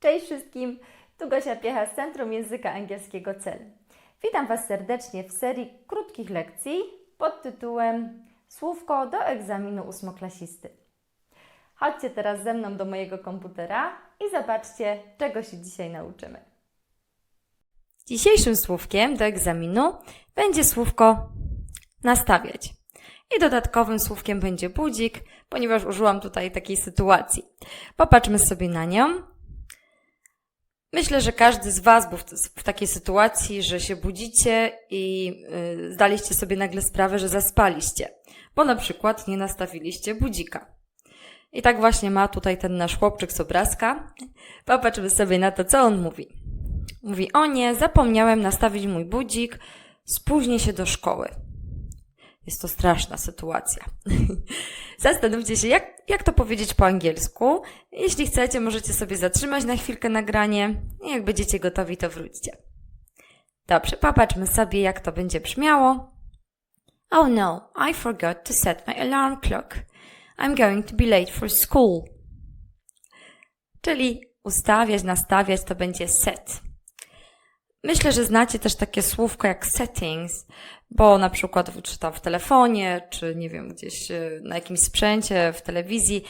Cześć wszystkim, tu Gosia Piecha z Centrum Języka Angielskiego CEL. Witam Was serdecznie w serii krótkich lekcji pod tytułem Słówko do egzaminu ósmoklasisty. Chodźcie teraz ze mną do mojego komputera i zobaczcie, czego się dzisiaj nauczymy. Dzisiejszym słówkiem do egzaminu będzie słówko nastawiać. I dodatkowym słówkiem będzie budzik, ponieważ użyłam tutaj takiej sytuacji. Popatrzmy sobie na nią. Myślę, że każdy z Was był w, takiej sytuacji, że się budzicie i y, zdaliście sobie nagle sprawę, że zaspaliście, bo na przykład nie nastawiliście budzika. I tak właśnie ma tutaj ten nasz chłopczyk z obrazka. Popatrzmy sobie na to, co on mówi. Mówi, o nie, zapomniałem nastawić mój budzik, spóźnię się do szkoły. Jest to straszna sytuacja. Zastanówcie się, jak, jak to powiedzieć po angielsku. Jeśli chcecie, możecie sobie zatrzymać na chwilkę nagranie i jak będziecie gotowi, to wróćcie. Dobrze, popatrzmy sobie, jak to będzie brzmiało. Oh no, I forgot to set my alarm clock. I'm going to be late for school. Czyli ustawiać, nastawiać to będzie set. Myślę, że znacie też takie słówko jak settings, bo na przykład czy tam w telefonie, czy nie wiem, gdzieś e, na jakimś sprzęcie, w telewizji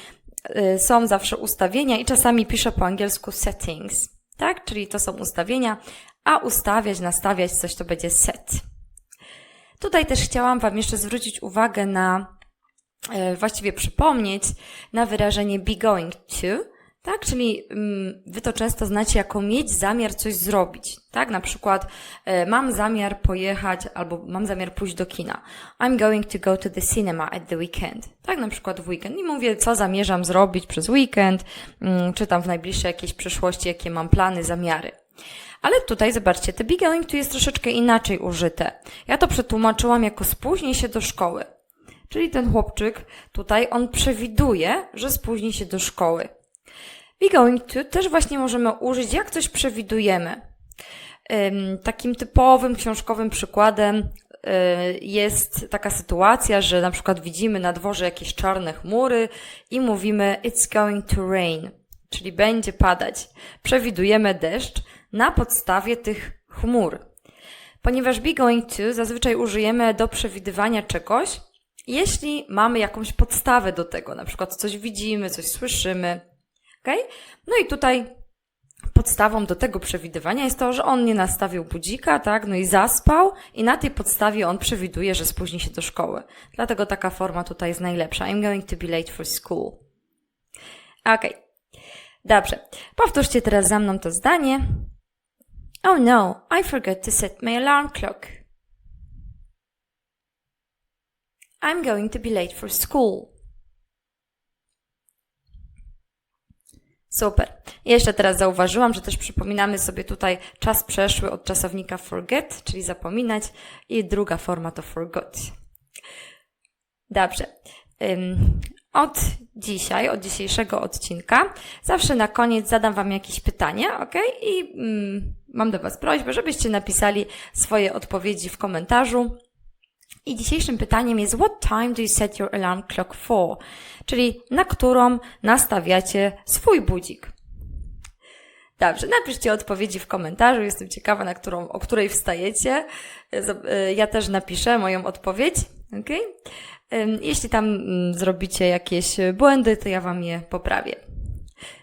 e, są zawsze ustawienia i czasami piszę po angielsku settings, tak? Czyli to są ustawienia, a ustawiać, nastawiać coś to będzie set. Tutaj też chciałam Wam jeszcze zwrócić uwagę na, e, właściwie przypomnieć, na wyrażenie be going to, tak, czyli mm, wy to często znacie jako mieć zamiar coś zrobić. Tak, na przykład e, mam zamiar pojechać albo mam zamiar pójść do kina. I'm going to go to the cinema at the weekend. Tak, na przykład w weekend. I mówię, co zamierzam zrobić przez weekend, mm, czy tam w najbliższej jakiejś przyszłości, jakie mam plany, zamiary. Ale tutaj zobaczcie, te be going to jest troszeczkę inaczej użyte. Ja to przetłumaczyłam jako spóźnij się do szkoły. Czyli ten chłopczyk tutaj, on przewiduje, że spóźni się do szkoły. Be going to też właśnie możemy użyć, jak coś przewidujemy. Takim typowym książkowym przykładem y, jest taka sytuacja, że na przykład widzimy na dworze jakieś czarne chmury i mówimy it's going to rain, czyli będzie padać. Przewidujemy deszcz na podstawie tych chmur. Ponieważ be going to zazwyczaj użyjemy do przewidywania czegoś, jeśli mamy jakąś podstawę do tego, na przykład coś widzimy, coś słyszymy, Okay? No i tutaj podstawą do tego przewidywania jest to, że on nie nastawił budzika, tak? No i zaspał i na tej podstawie on przewiduje, że spóźni się do szkoły. Dlatego taka forma tutaj jest najlepsza. I'm going to be late for school. Ok. Dobrze. Powtórzcie teraz za mną to zdanie. Oh no, I forgot to set my alarm clock. I'm going to be late for school. Super. Jeszcze teraz zauważyłam, że też przypominamy sobie tutaj czas przeszły od czasownika forget, czyli zapominać, i druga forma to forgot. Dobrze. Od dzisiaj, od dzisiejszego odcinka, zawsze na koniec zadam Wam jakieś pytanie, ok? I mm, mam do Was prośbę, żebyście napisali swoje odpowiedzi w komentarzu. I dzisiejszym pytaniem jest What time do you set your alarm clock for? Czyli na którą nastawiacie swój budzik. Dobrze, napiszcie odpowiedzi w komentarzu. Jestem ciekawa, na którą, o której wstajecie. Ja też napiszę moją odpowiedź. Okay? Jeśli tam mm, zrobicie jakieś błędy, to ja Wam je poprawię.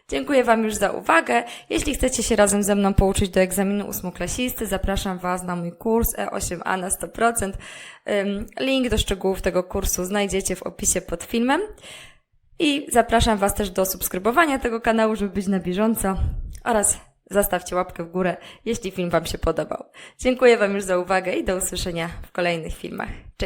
Dziękuję Wam już za uwagę. Jeśli chcecie się razem ze mną pouczyć do egzaminu ósmoklasisty, zapraszam Was na mój kurs E8A na 100%. Link do szczegółów tego kursu znajdziecie w opisie pod filmem. I zapraszam Was też do subskrybowania tego kanału, żeby być na bieżąco oraz zostawcie łapkę w górę, jeśli film Wam się podobał. Dziękuję Wam już za uwagę i do usłyszenia w kolejnych filmach. Cześć!